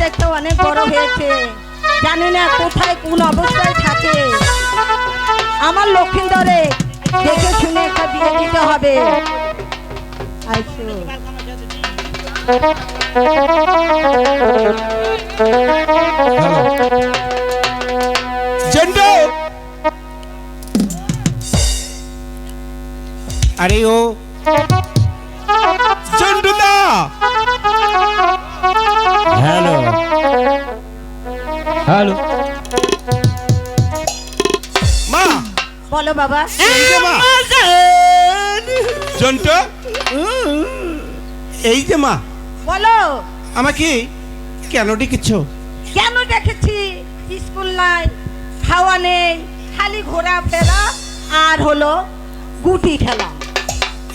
দেখতে অনেক বড় হয়েছে। জানি না কোথায় কোন অবস্থায় থাকে। আমার লক্ষিন্দরে দেখে শুনে একটা বিয়ে দিতে হবে। আরে ও। জন্টু হ্যালো। মা। বলো বাবা। এই যে মা। জন্টু এই যে মা। বলো। আমাকে কেন ডেকেছ? কেন দেখেছি স্কুল নাই খাওয়া নেই খালি ঘোরাফেরা আর হলো গুটি খেলা।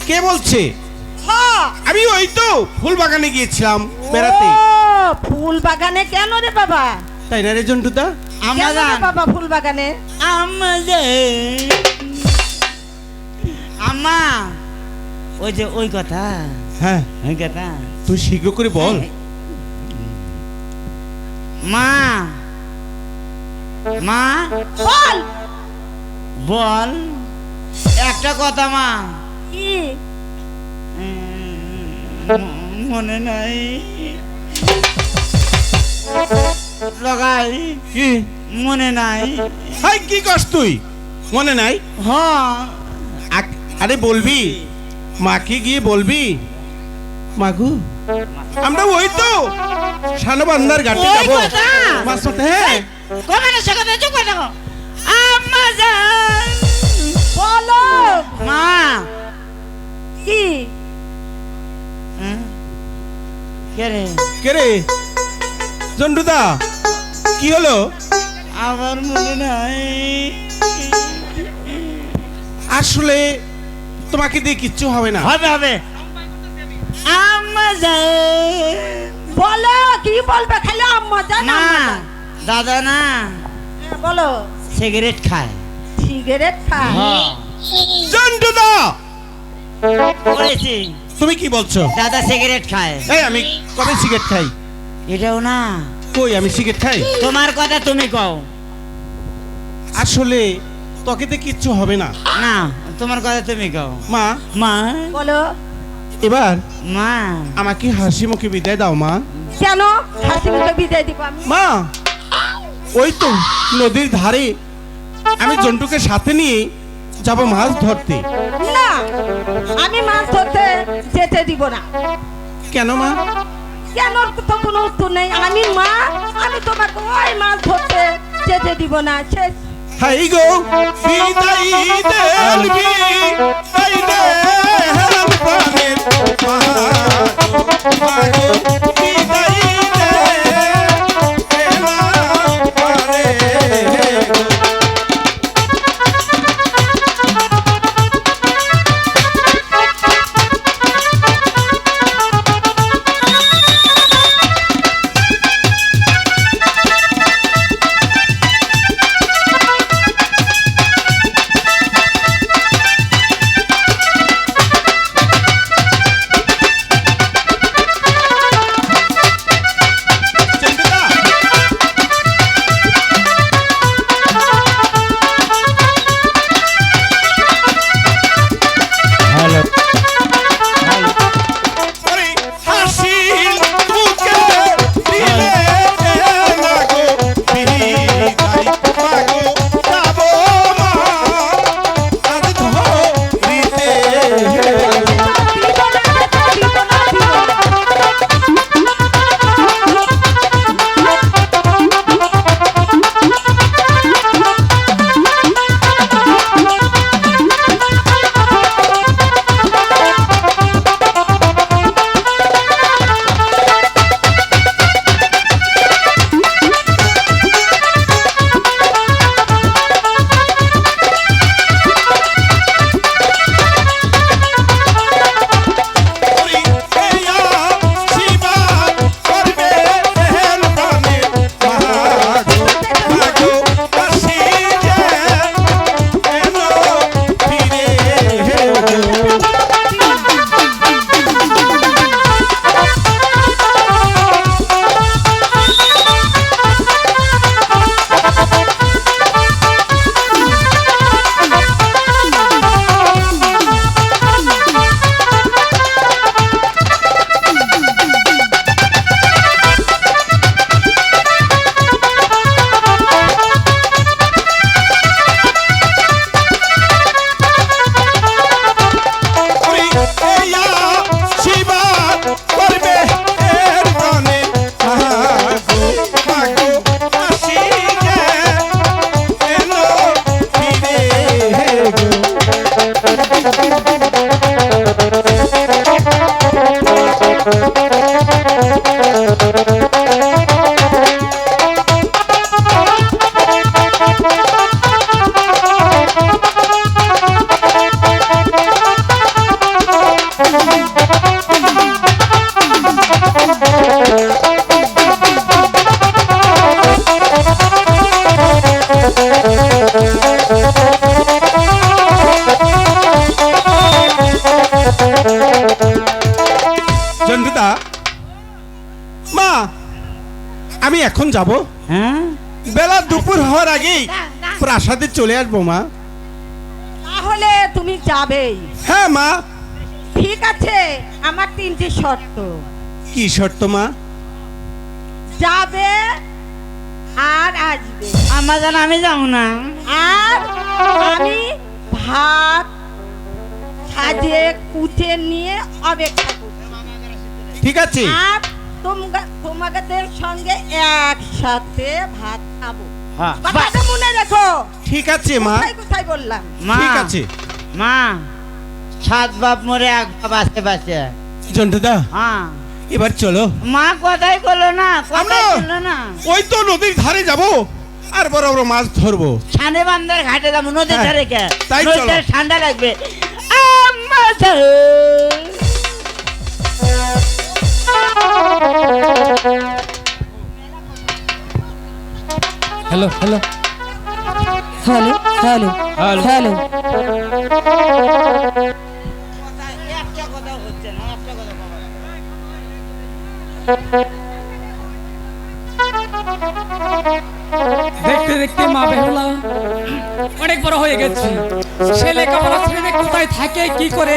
কে বলছে? হ্যাঁ আমি ওই তো ফুল বাগানে গিয়েছিলাম বেড়াতে। ফুল বাগানে কেন রে বাবা? তাই না রে জন্টু দা কেন বাবা ফুল বাগানে আম্মা ওই যে ওই কথা। হ্যাঁ। ওই কথা। তুই শীঘ্র করে বল। মা মা বল। বল। একটা কথা মা। মনে নাই। লগাই। কি? মনে নাই। হাই কি কস তুই? মনে নাই? হ আক- আরে বলবি? মাকে গিয়ে বলবি? মাগু? আমরা ওই তো। শানবান্দার ঘাটে যাব? মাছ হ্যাঁ। কমানো সে কথা চুপ করে থাকো। আম্মা যান। বলো। মা। কি? হ্যাঁ? কে রে? কে হলো? আমার মনে নাই। আসলে তোমাকে দিয়ে কিচ্ছু হবে না। হবে হবে। আম্মা যান বলো কি বলবে? খালি আম্মা না দাদা না। বলো। সিগারেট খায়। সিগারেট খায়? হ্যাঁ। জন্টুদা বলেছি। তুমি কি বলছো? দাদা সিগারেট খায়। এই আমি কবে সিগারেট খাই? এটাও না। কই? আমি সিগারেট খাই। তোমার কথা তুমি কও। আসলে তোকে দিয়ে কিচ্ছু হবে না। না তোমার কথা তুমি কও। মা। মা। বলো। এবার মা। আমাকে হাসি মুখে বিদায় দাও মা। কেন? হাসি মুখে বিদায় দিব আমি। মা ওই তো নদীর ধারে আমি জন্টুকে সাথে নিয়ে যাব মাছ ধরতে। না আমি মাছ ধরতে যেতে দিব না। কেন মা? কেন তো কোনো উত্তর নেই? আমি মা, আমি তোমাকে ওই মাছ ধরতে যেতে দিব না। শেষ। হাই গো আমি এখন যাব। হ্যাঁ? বেলা দুপুর হওয়ার আগেই প্রাসাদে চলে আসব মা। তাহলে তুমি যাবেই। হ্যাঁ মা। ঠিক আছে আমার তিনটি শর্ত। কি শর্ত মা? যাবে আর আসবে। আমার জান আমি যাও না। আর আমি ভাত সাজে কুটে নিয়ে অপেক্ষা করব। ঠিক আছে। আর তোমগা- তোমাদের সঙ্গে একসাথে ভাত খাব। হ্যাঁ। কথাটা মনে রেখো। ঠিক আছে মা। কোথায় কোথায় বললাম। মা। ঠিক আছে। মা সাত বাপ মরে এক বাপ জন্টুদা হ্যাঁ। এবার চলো। মা কথাই করল না কথাই আমরা- না। ওই তো নদীর ধারে যাব আর বড় বড় মাছ ধরবো। ছানে বান্দার ঘাটে যাব নদীর হ্যাঁ, ধারে কে? তাই চলো। ঠান্ডা লাগবে। আম্মা hello hello. Hello hello hello. দেখতে দেখতে মা বেহুলা অনেক বড় হয়ে গেছে। সে লেখাপড়া ছেড়ে কোথায় থাকে কি করে?